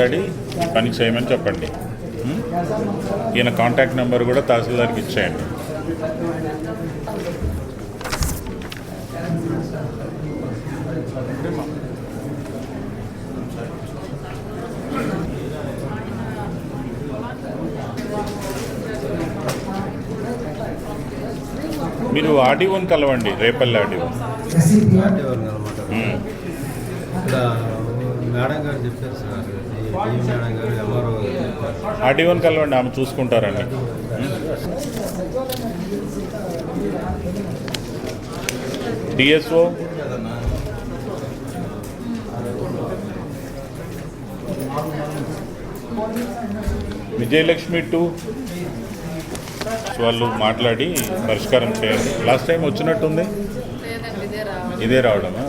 Ready? పని చేయమని చెప్పండి? ఈయన కాంటాక్ట్ నెంబర్ కూడా తహసీల్దార్కి ఇచ్చేయండి. మీరు ఆడియోని కలవండి రేపల్లి. ఇక్కడ మేడం గారు చెప్పారు సార్. ఈ ఈ మేడం గారు ఎంఆర్ఓ ఆడియోని కలవండి ఆమె చూసుకుంటారండి. డిఎస్ఓ? విజయలక్ష్మి టూ. వాళ్ళు మాట్లాడి పరిష్కారం చేయండి. లాస్ట్ టైం వచ్చినట్టుంది? ఇదే రావడమా?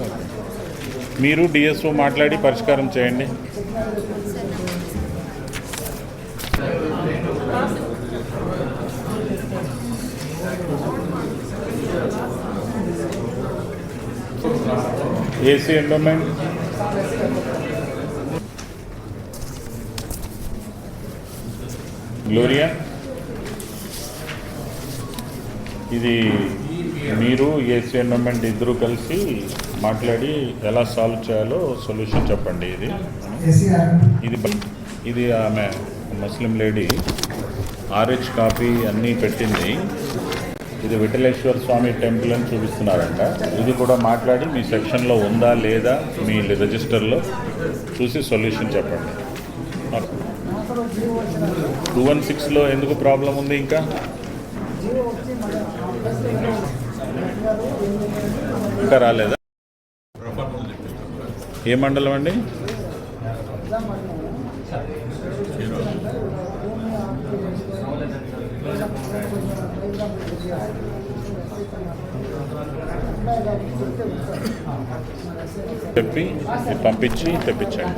మీరు డిఎస్ఓ మాట్లాడి పరిష్కారం చేయండి. ఏసీ ఎండోమెంట్ గ్లోరియా ఇది మీరు ఏసీ ఎండోమెంట్ ఇద్దరు కలిసి మాట్లాడి ఎలా సాల్వ్ చేయాలో సొల్యూషన్ చెప్పండి ఇది. ఇది ఇది ఆమె ముస్లిం లేడీ. ఆర్హెచ్ కాపీ అన్నీ పెట్టింది. ఇది విఠలేశ్వర స్వామి టెంపుల్ అని చూపిస్తున్నారంట. ఇది కూడా మాట్లాడి మీ సెక్షన్లో ఉందా లేదా మీ రిజిస్టర్లో చూసి సొల్యూషన్ చెప్పండి. టూ వన్ సిక్స్లో ఎందుకు ప్రాబ్లం ఉంది ఇంకా? ఇంకా రాలేదా? ఏ మండలం అండి? చెప్పి పంపించి తెప్పించండి.